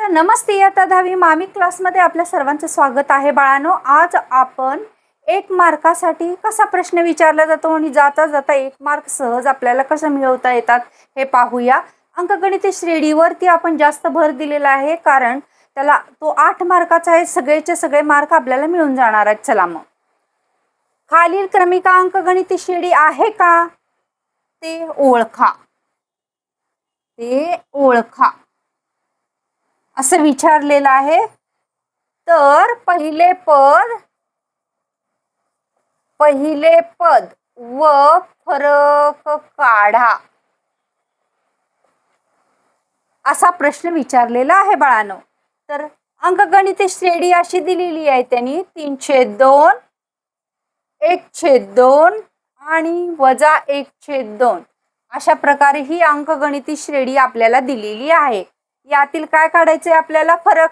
तर नमस्ते आता दहावी मामी क्लासमध्ये आपल्या सर्वांचं स्वागत आहे. बाळांनो आज आपण एक मार्कासाठी कसा प्रश्न विचारला जातो आणि जाता जाता एक मार्क सहज आपल्याला कसं मिळवता येतात हे पाहूया. अंकगणित श्रेणीवरती आपण जास्त भर दिलेला आहे कारण त्याला तो आठ मार्काचा आहे. सगळेचे सगळे मार्क आपल्याला मिळून जाणार आहेत. चला मग. खालील क्रमिका अंकगणित श्रेणी आहे का? ते ओळखा. ते ओळखा. असं विचारलेलं आहे. तर पहिले पद पहिले पद व फरक काढा. असा प्रश्न विचारलेला आहे बाळानो. तर अंकगणित श्रेणी अशी दिलेली आहे त्यांनी तीन छेद दोन एक छेद दोन आणि वजा एक छेद दोन. अशा प्रकारे ही अंकगणिती श्रेणी आपल्याला दिलेली आहे. यातील काय काढायचे आपल्याला फरक?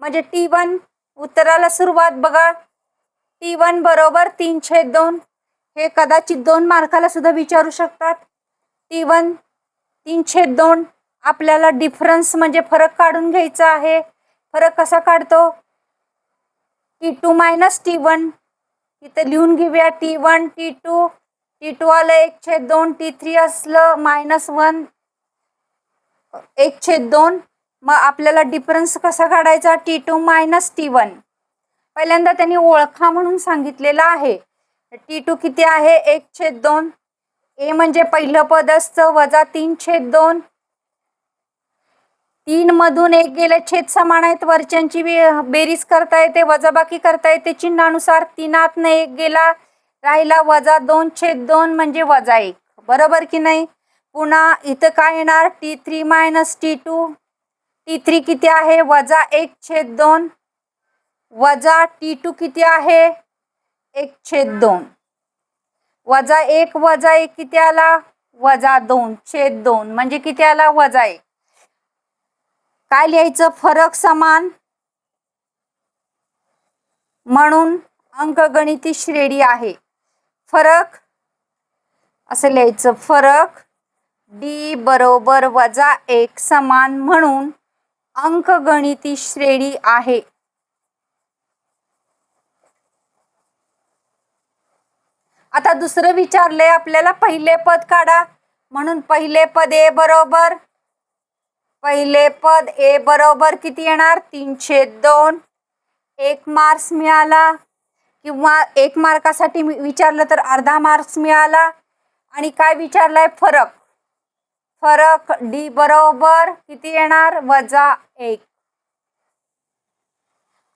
म्हणजे टी वन उत्तराला सुरुवात बघा. टी वन बरोबर तीन छेद दोन. हे कदाचित दोन मार्काला सुद्धा विचारू शकतात. टी वन तीन छेद दोन. आपल्याला डिफरन्स म्हणजे फरक काढून घ्यायचा आहे. फरक कसा काढतो? T two minus T one. इथं लिहून घेऊया. T one T two. T two आलं एक छेद दोन. टी थ्री असलं मायनस वन एक छेद दोन. मग आपल्याला डिफरन्स कसा काढायचा? T two minus T one पहिल्यांदा त्यांनी ओळखा म्हणून सांगितलेलं आहे. टी टू किती आहे? एक छेद दोन. ए म्हणजे पहिलं पद असतं वजा तीन छेद दोन. तीन मधून एक गेले छेद समान आहेत वरच्यांची बेरीज करता येते वजाबाकी करता येते चिन्हानुसार तीनातनं एक गेला राहिला वजा दोन छेद दोन म्हणजे वजा एक. बरोबर की नाही? पुन्हा इथं काय येणार? T three minus T two T three किती आहे? वजा एक छेद दोन. वजा टी टू किती आहे? एक छेद दोन. वजा एक वजा एक किती आला? वजा दोन छेद दोन. म्हणजे किती आला? वजा एक. काय लिहायचं? फरक समान. म्हणून अंकगणिती श्रेणी आहे. फरक असं लिहायचं फरक डी बरोबर वजा एक समान म्हणून अंकगणिती श्रेणी आहे. आता दुसरं विचारले आपल्याला पहिले पद काढा. म्हणून पहिले पद ए बरोबर पहिले पद ए बरोबर किती येणार? तीनशे दोन. एक मार्क्स मिळाला किंवा एक मार्कासाठी मी- विचारलं तर अर्धा मार्क्स मिळाला. आणि काय विचारलाय? फरक. फरक डी बरोबर किती येणार? वजा एक.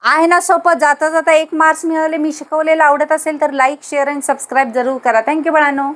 आहे ना सोपं? जाता जाता एक मार्क्स मिळाले मी शिकवलेलं आवडत असेल तर लाईक शेअर आणि सबस्क्राईब जरूर करा. थँक्यू बाळांनो.